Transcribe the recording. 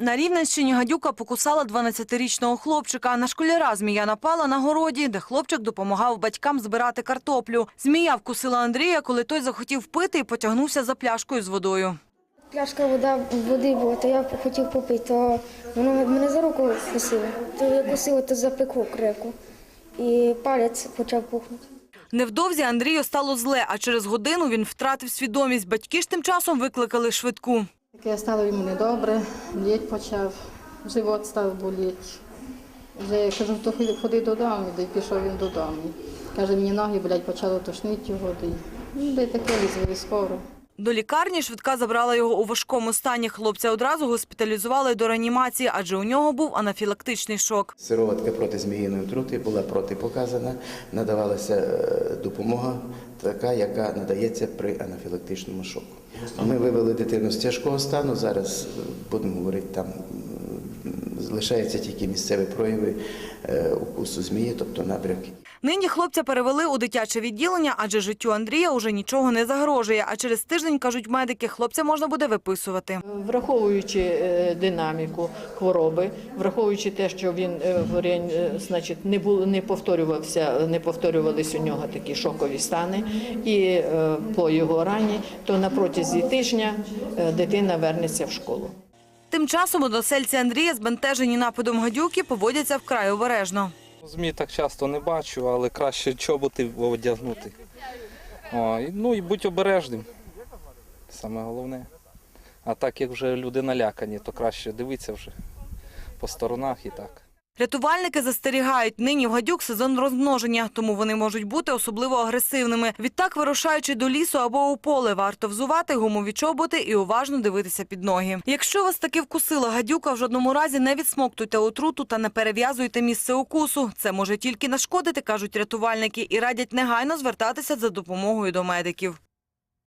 На Рівненщині гадюка покусала 12-річного хлопчика. На школяра змія напала на городі, де хлопчик допомагав батькам збирати картоплю. Змія вкусила Андрія, коли той захотів пити і потягнувся за пляшкою з водою. Пляшка вода, води була, то я хотів попити, то воно мене за руку вкусило. То я кусило, то запекло креку. І палець почав пухнути. Невдовзі Андрію стало зле, а через годину він втратив свідомість. Батьки ж тим часом викликали швидку. Таке стало йому недобре, літь почав, живот став боліти. Вже я кажу, то ходи- ходи додому, де пішов він додому. Каже, мені ноги, блядь, почало тошнити його, де ну, таке визвали скоро. До лікарні швидка забрала його у важкому стані. Хлопця одразу госпіталізували до реанімації, адже у нього був анафілактичний шок. Сироватка проти зміїної отрути була протипоказана, надавалася е, допомога така, яка надається при анафілактичному шоку. Ми вивели дитину з тяжкого стану. Зараз будемо говорити, там лишаються тільки місцеві прояви е, укусу змії, тобто набряки. Нині хлопця перевели у дитяче відділення, адже життю Андрія уже нічого не загрожує. А через тиждень, кажуть медики, хлопця можна буде виписувати. Враховуючи е, динаміку хвороби, враховуючи те, що він е, е, значить, не був не повторювався, не повторювались у нього такі шокові стани, і е, по його рані, то на протязі тижня е, дитина вернеться в школу. Тим часом односельці Андрія, збентежені нападом гадюки, поводяться вкрай обережно. Змій так часто не бачу, але краще чоботи одягнути. О, ну і будь обережним. Саме головне. А так як вже люди налякані, то краще дивитися вже по сторонах і так. Рятувальники застерігають, нині в гадюк сезон розмноження, тому вони можуть бути особливо агресивними. Відтак, вирушаючи до лісу або у поле, варто взувати гумові чоботи і уважно дивитися під ноги. Якщо вас таки вкусила гадюка, в жодному разі не відсмоктуйте отруту та не перев'язуйте місце укусу. Це може тільки нашкодити, кажуть рятувальники, і радять негайно звертатися за допомогою до медиків.